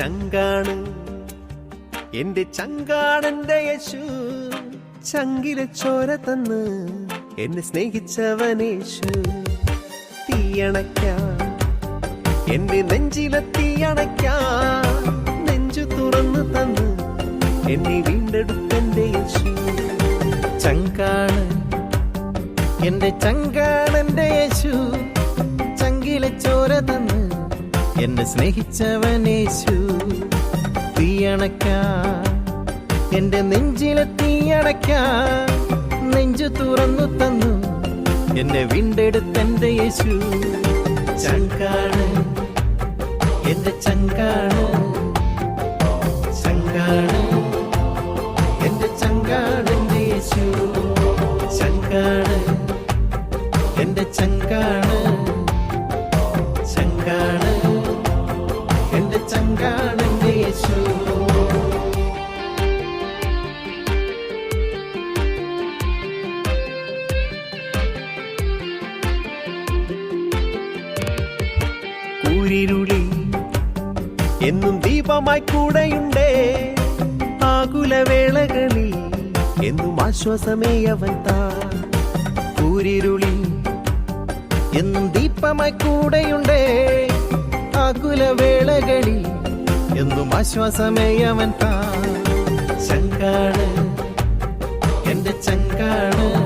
ചങ്കാണ്. എന്റെ ചങ്കാണെന്റെ യേശു ചങ്കിലെ ചോര തന്ന് എന്നെ സ്നേഹിച്ചവനേശു തീയണയ്ക്കാൻ എന്റെ നെഞ്ചിലെ തീയണയ്ക്കാൻ നെഞ്ചു തുറന്നു തന്ന് എന്നെ വീണ്ടെടുത്തെന്റെ യേശു. ചങ്കാണ്. എന്റെ ചങ്കാണ് സ്നേഹിച്ചവനേശു തീയണക്ക എന്റെ നെഞ്ചിലെ തീയണക്ക നെഞ്ചു തുറന്നു തന്നു. എന്നെ വീണ്ടെടുത്തെന്റെ യേശു. ചങ്കാണ്. എന്റെ ചങ്കാണ്. ചങ്കാണ്. എന്റെ ചങ്കാണ് എന്റെ യേശു. ചങ്കാണ്. എന്റെ ചങ്കാണ്. ചങ്കാണ്. കൂരിരുളി എന്നും ദീപമായി കൂടെയുണ്ടേ ആകുലവേളകളിൽ. എന്നും ആശ്വാസമേ അവൻ താ കൂരിരുളി എന്നും ദീപമായി കൂടെയുണ്ടേ ആകുലവേളകളിൽ. എന്നും ആശ്വാസമേ അവൻ താ ചങ്കാണ് എന്റെ ചങ്കാണ്.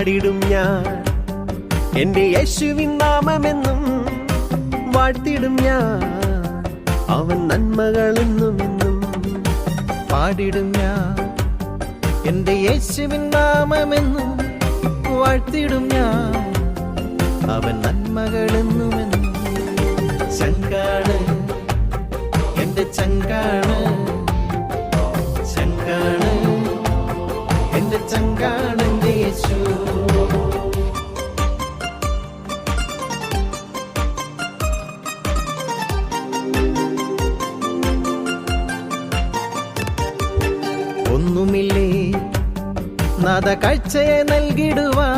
പാടിടും ഞാൻ. എന്റെ യേശുവിൻ നാമമെന്നും വാഴ്ത്തിടും ഞാൻ. അവൻ നന്മകളെന്നും എന്നും പാടിടും ഞാൻ. എന്റെ യേശുവിൻ നാമമെന്നും വാഴ്ത്തിടും ഞാൻ. അവൻ നന്മകളെന്നുമെന്നും ചങ്കാണ് ചങ്കാണ് ചങ്കാണ്. ഒന്നുമില്ലേ? നദ കാഴ്ചയെ നൽകിടുവാ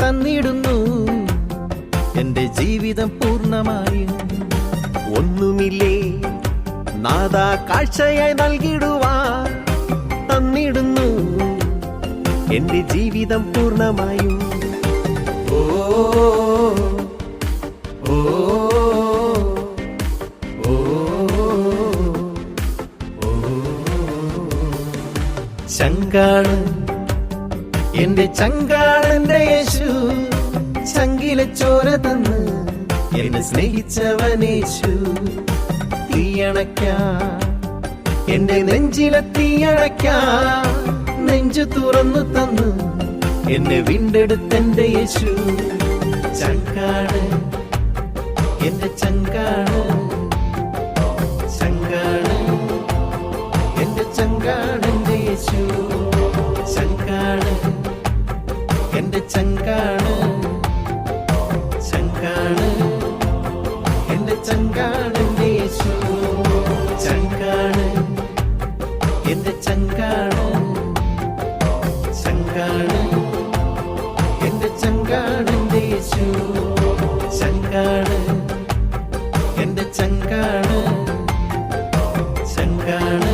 തന്നിടുന്നു. എന്റെ ജീവിതം പൂർണമായും ഒന്നുമില്ലേ? നാദാ കാഴ്ചയെ നൽകിടുവാ തന്നിടുന്നു. എന്റെ ജീവിതം പൂർണമായും. ഓ ചങ്കാണ് എന്റെ ചങ്കാണ് എന്റെ യേശു ചങ്കിലെ ചോര തന്ന് എന്നെ സ്നേഹിച്ചവനേശു തീയണക്ക എന്റെ നെഞ്ചിലെ തീയണക്ക നെഞ്ചു തുറന്നു തന്നു എന്നെ വീണ്ടെടുത്തെന്റെ യേശു. ചങ്കാണ് എന്റെ ചങ്കാണ് യേശു. ചങ്കാണ് യേശു. യേശു ചങ്കാണ്. ചങ്കാണ്